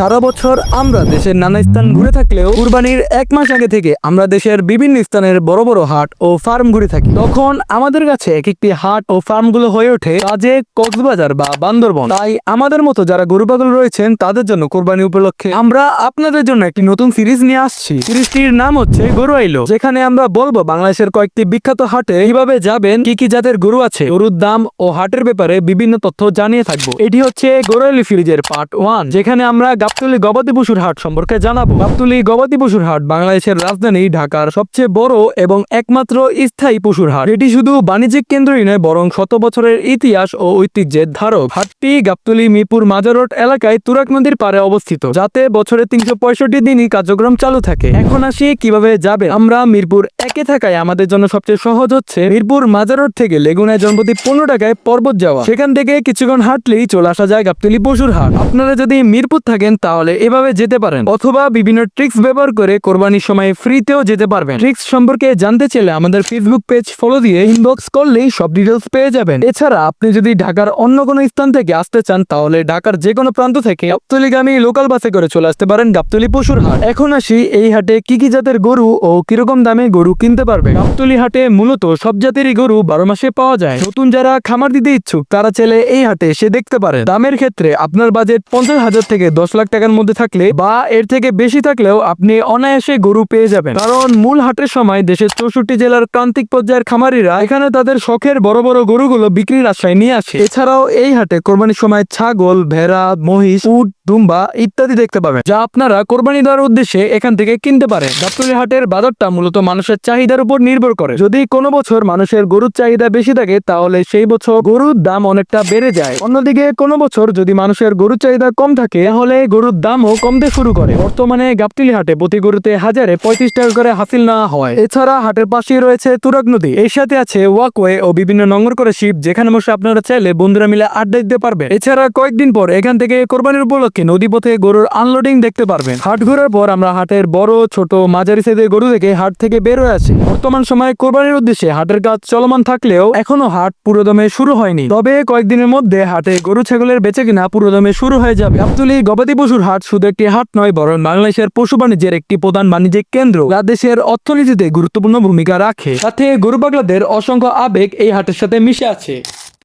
সারা বছর আমরা দেশের নানা স্থান ঘুরে থাকলেও কুরবানির এক মাস আগে থেকে আমরা দেশের বিভিন্ন স্থানের বড় বড় হাট ও ফার্ম ঘুরে থাকি। তখন আমাদের কাছে এক একটি হাট ও ফার্মগুলো হয়ে ওঠে কাজে কক্সবাজার বা বান্দরবন। তাই আমাদের মতো যারা গরু পাগল রয়েছেন, তাদের জন্য কোরবানি উপলক্ষে আমরা আপনাদের জন্য একটি নতুন সিরিজ নিয়ে আসছি। সিরিজটির নাম হচ্ছে গরু আইলো, যেখানে আমরা বলব বাংলাদেশের কয়েকটি বিখ্যাত হাটে কীভাবে যাবেন, কি কি জাতের গরু আছে, গরুর দাম ও হাটের ব্যাপারে বিভিন্ন তথ্য জানিয়ে থাকব। এটি হচ্ছে গরুয়ালি সিরিজের পার্ট ওয়ান, যেখানে আমরা গাবতলি গবাদি পশুর হাট সম্পর্কে জানাব। গাবতলি গবাদি পশুর হাট বাংলাদেশের রাজধানী ঢাকার সবচেয়ে বড় এবং একমাত্র স্থায়ী পশুর হাট। এটি শুধু বাণিজ্যিক কেন্দ্রই নয়, বরং শত বছরের ইতিহাস ও ঐতিহ্যের ধারক। হাটটি গাবতলি মিরপুর মাজার রোড এলাকায় তুরাক নদীর পারে অবস্থিত, যাতে বছরে তিনশো পঁয়ষট্টি দিনই কার্যক্রম চালু থাকে। এখন আসি কীভাবে যাবে? আমরা মিরপুর একে থাকায় আমাদের জন্য সবচেয়ে সহজ হচ্ছে মিরপুর মাজার রোড থেকে লেগুনায় জনপ্রতি পনেরো টাকায় পর্বত যাওয়া। সেখান থেকে কিছুক্ষণ হাঁটলেই চলে আসা যায় গাবতলি পশুর হাট। আপনারা যদি মিরপুর থাকেন তাহলে এভাবে যেতে পারেন। অথবা বিভিন্ন ট্রিক্স ব্যবহার করে কোরবানির সময় ফ্রিতেও যেতে পারবেন। ট্রিক্স সম্পর্কে জানতে চাইলে আমাদের ফেসবুক পেজ ফলো দিয়ে ইনবক্স করলেই সব ডিটেলস পেয়ে যাবেন। এছাড়া আপনি যদি ঢাকার অন্য কোনো স্থান থেকে আসতে চান, তাহলে ঢাকার যে কোনো প্রান্ত থেকে গাবতলিগামী লোকাল বাসে করে চলে আসতে পারেন গাবতলি পশুর হাট। এখন আসি এই হাটে কি কি জাতের গরু ও কীরকম দামে গরু কিনতে পারবে গাবতলি হাটে মূলত সব জাতেরই গরু বারো মাসে পাওয়া যায়। নতুন যারা খামার দিতে ইচ্ছুক, তারা চাইলে এই হাটে এসে দেখতে পারেন। দামের ক্ষেত্রে আপনার বাজেট পঞ্চাশ হাজার থেকে দশ লাখ টাকার মধ্যে থাকলে বা এর থেকে বেশি থাকলেও আপনি অনায়াসে গরু পেয়ে যাবেন। কারণ মূল হাটের সময় দেশের চৌষট্টি জেলার প্রান্তিক পর্যায়ের খামারিরা এখানে তাদের শখের বড় বড় গরুগুলো বিক্রির আশায় নিয়ে আসে। এছাড়াও এই হাটে কোরবানির সময় ছাগল, ভেড়া, মহিষ, উট দুম্বা ইত্যাদি দেখতে পাবেন, যা আপনারা কোরবানি দেওয়ার উদ্দেশ্যে এখান থেকে কিনতে পারেন। গাবতলী হাটের বাজারটা মূলত মানুষের চাহিদার উপর নির্ভর করে। যদি কোনো বছর মানুষের গরুর চাহিদা বেশি থাকে, তাহলে সেই বছর গরুর দাম অনেকটা বেড়ে যায়। অন্যদিকে, কোনো বছর যদি মানুষের গরুর চাহিদা কম থাকে, তাহলে গরুর দামও কমতে শুরু করে। বর্তমানে গাবতলী হাটে প্রতি গরুতে হাজারে পঁয়ত্রিশ টাকা করে হাসিল নেওয়া হয়। এছাড়া হাটের পাশেই রয়েছে তুরাগ নদী। এর সাথে আছে ওয়াকওয়ে ও বিভিন্ন নঙ্গর করে শিপ, যেখানে বসে আপনারা চাইলে বন্ধুরা মিলে আড্ডা দিতে পারবেন। এছাড়া কয়েকদিন পর এখান থেকে কোরবানির উপলক্ষে নদী পথে গরুর আনলোডিং দেখতে পারবেন। হাট ঘোরার পর আমরা হাটের বড়, ছোট, মাঝারি সাইজের গরু দেখে হাট থেকে বের হয়ে আছি বর্তমান সময়ে কোরবানির উদ্দেশ্যে হাটের কাজ চলমান থাকলেও এখনও হাট পুরোদমে শুরু হয়নি। তবে কয়েকদিনের মধ্যে হাটে গরু, ছাগলের বেচে কিনা পুরোদমে শুরু হয়ে যাবে। গাবতলী গবাদি পশুর হাট শুধু একটি হাট নয়, বরং বাংলাদেশের পশু বাণিজ্যের একটি প্রধান বাণিজ্যিক কেন্দ্র। যা দেশের অর্থনীতিতে গুরুত্বপূর্ণ ভূমিকা রাখে। সাথে গরু পাগলাদের অসংখ্য আবেগ এই হাটের সাথে মিশে আছে।